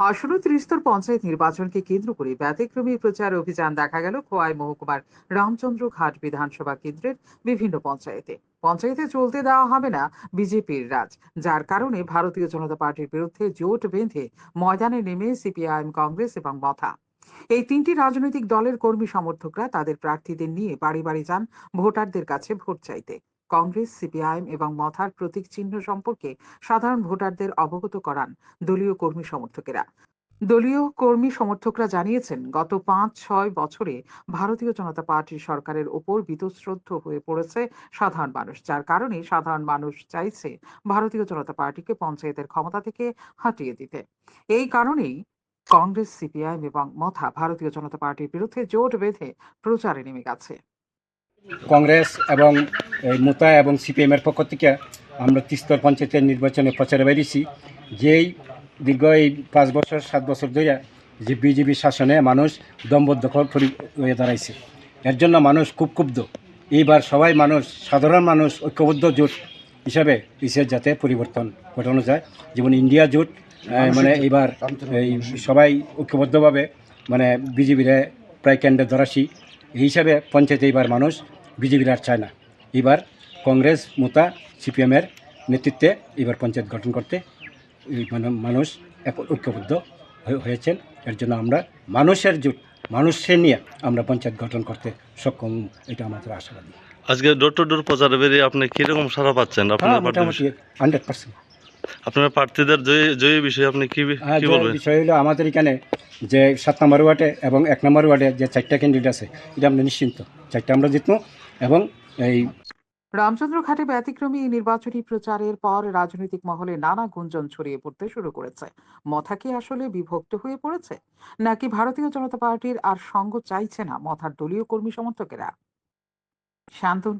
আসন্ন ত্রিস্তর পঞ্চায়েত নির্বাচনকে কেন্দ্র করে ব্যতিক্রমী প্রচার অভিযান দেখা গেল খোয়াই মহকুমার রামচন্দ্র ঘাট বিধানসভা কেন্দ্রের বিভিন্ন পঞ্চায়েতে। পঞ্চায়েতে চলতে দেওয়া হবে না বিজেপির রাজ, যার কারণে ভারতীয় জনতা পার্টির বিরুদ্ধে জোট বেঁধে ময়দানে নেমে সিপিআইএম, কংগ্রেস এবং মথা। এই তিনটি রাজনৈতিক দলের কর্মী সমর্থকরা তাদের প্রার্থীদের নিয়ে বাড়ি বাড়ি যান ভোটারদের কাছে ভোট চাইতে। কংগ্রেস, সিপিআইএম এবং মথার প্রতীক চিহ্ন সম্পর্কে সাধারণ ভোটারদের অবগত করান দলীয় কর্মী সমর্থকেরা। দলীয় কর্মী সমর্থকরা জানিয়েছেন, গত পাঁচ ছয় বছরে ভারতীয় জনতা পার্টির সরকারের ওপর বীতশ্রদ্ধ হয়ে পড়েছে সাধারণ মানুষ, যার কারণে সাধারণ মানুষ চাইছে ভারতীয় জনতা পার্টিকে পঞ্চায়েতের ক্ষমতা থেকে হটিয়ে দিতে। এই কারণেই কংগ্রেস, সিপিআইএম এবং মথা ভারতীয় জনতা পার্টির বিরুদ্ধে জোট বেঁধে প্রচারে নেমে গেছে। কংগ্রেস এবং মোতা এবং সিপিএমের পক্ষ থেকে আমরা তিস্তর পঞ্চায়েতের নির্বাচনে প্রচারে বেরিয়েছি। যেই দীর্ঘ এই পাঁচ বছর সাত বছর ধরে যে বিজেপি শাসনে মানুষ দম্বদখল হয়ে দাঁড়াইছে। এর জন্য মানুষ খুব ক্ষুব্ধ। এইবার সবাই মানুষ সাধারণ মানুষ ঐক্যবদ্ধ জোট হিসাবে ইসের যাতে পরিবর্তন ঘটানো যায়। যেমন ইন্ডিয়া জোট মানে এইবার এই সবাই ঐক্যবদ্ধভাবে মানে বিজেপিরে প্রায় কেন্দ্রে ধরাসি। এই হিসাবে পঞ্চায়েতে এবার মানুষ বিজেপির আর চায় না। এবার কংগ্রেস মোতা সিপিএমের নেতৃত্বে এবার পঞ্চায়েত গঠন করতে মানে মানুষ এক- ঐক্যবদ্ধ হয়ে- হয়েছেন। এর জন্য আমরা মানুষের জোট মানুষের নিয়ে আমরা পঞ্চায়েত গঠন করতে সক্ষম। এটা আমাদের আশাবাদী। আজকে ডোর টু ডোর প্রচারে বেরিয়ে আপনি কীরকম সারা পাচ্ছেন? হ্যাঁ আপনার মোটামুটি হান্ড্রেড পার্সেন্ট। আপনার প্রার্থীদের জয়ী বিষয়ে আপনি কি বলবেন? বিষয় হলো আমাদের এখানে যে সাত নম্বর ওয়ার্ডে এবং এক নম্বর ওয়ার্ডে যে চারটা ক্যান্ডিডেট আছে এটা আমরা নিশ্চিন্ত। চারটা আমরা জিতবো এবং এই রামচন্দ্র ঘাটে ব্যতিক্রমী নির্বাচনী প্রচারের পর রাজনৈতিক মহলে নানা গুঞ্জন ছড়িয়ে পড়তে শুরু করেছে। মথা কি আসলে বিভক্ত হয়ে পড়েছে? নাকি ভারতীয় জনতা পার্টির আর সঙ্গ চাইছে না মথার দলীয় কর্মী সমর্থকেরা? শান্তন